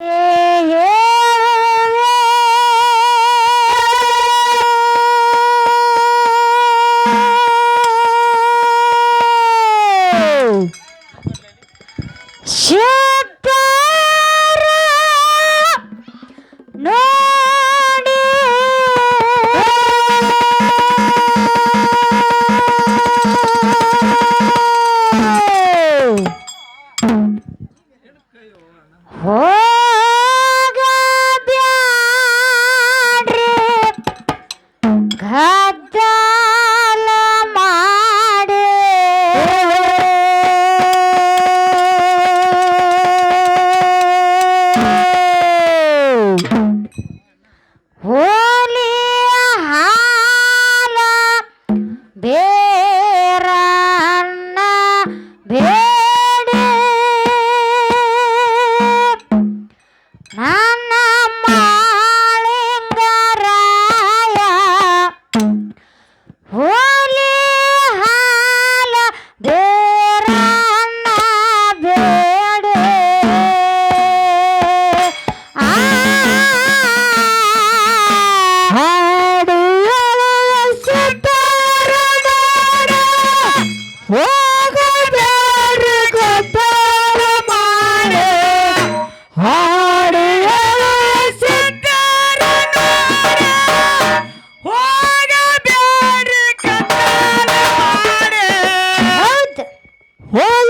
Yeah. What?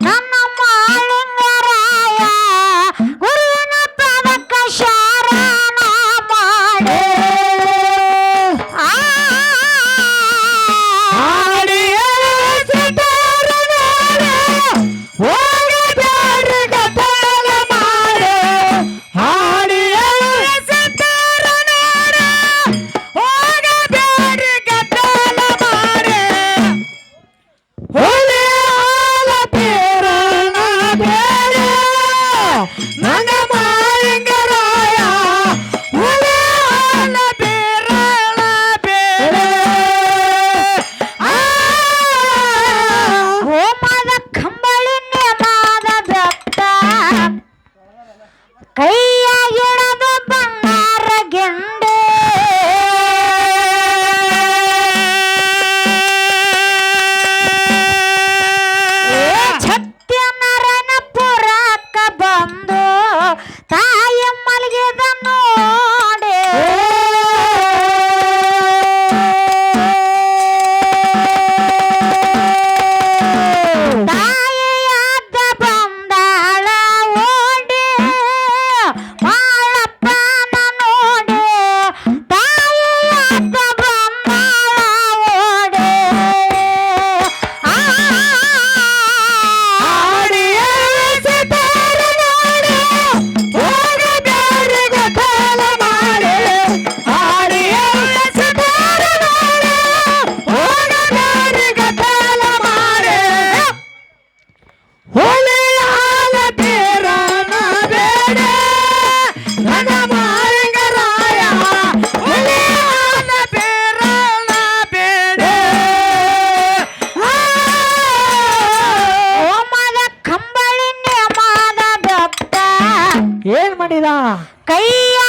Come 给呀。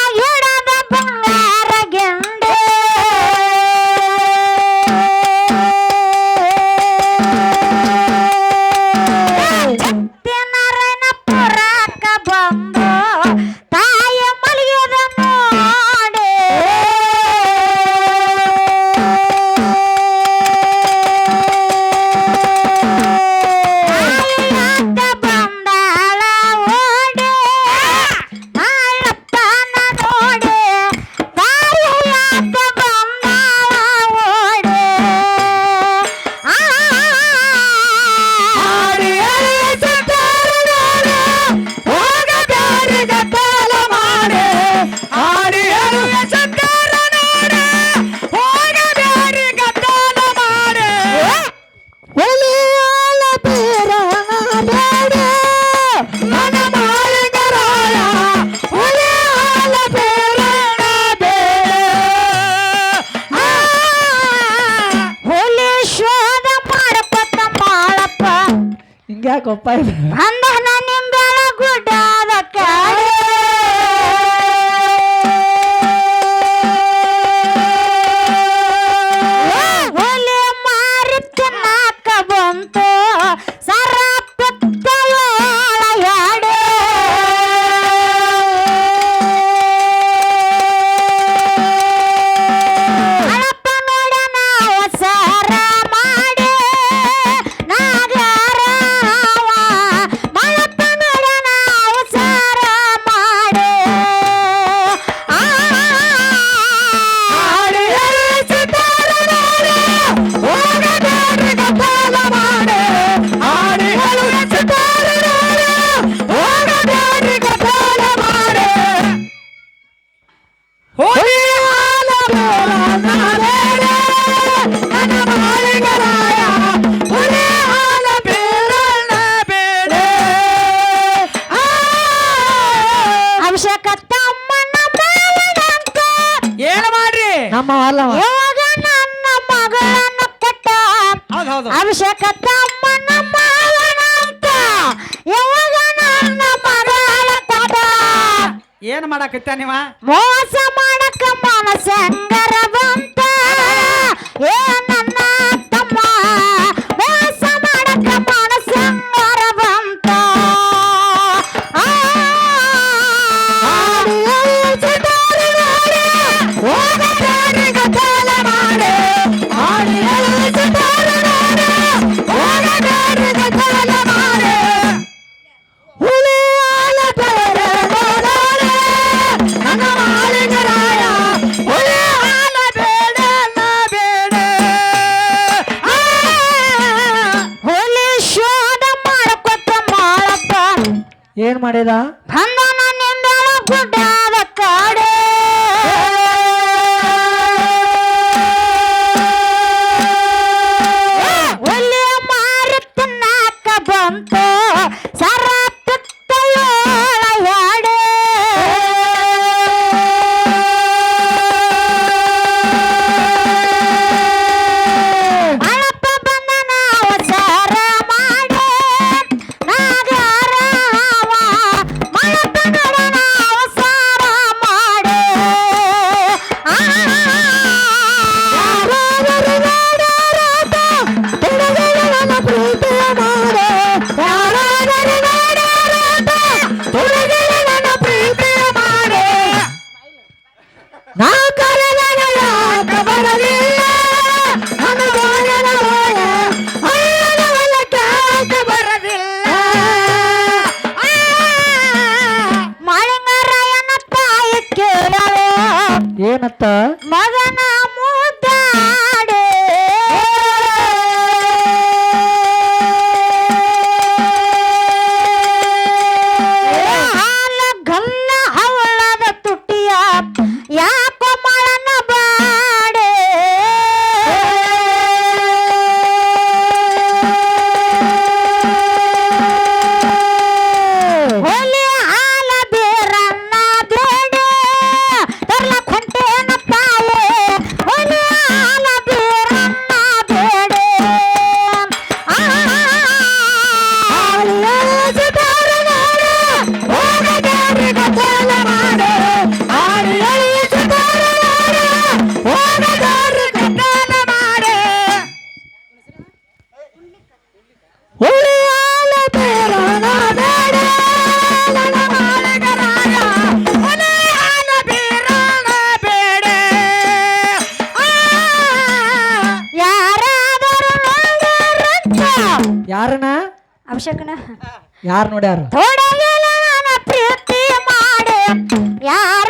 કો pipe ಏನ್ ಮಾಡಕತ್ತ ನೀವ? ಮೋಸ ಮಾಡಕ ಮನಸ್ಸರ ಬಂತ ಏನ್ পারে না। ಅಭಿಷೇಕನ? ಯಾರು ನೋಡ್ಯಾರ? ಪ್ರೀತಿ ಮಾಡಿ ಯಾರ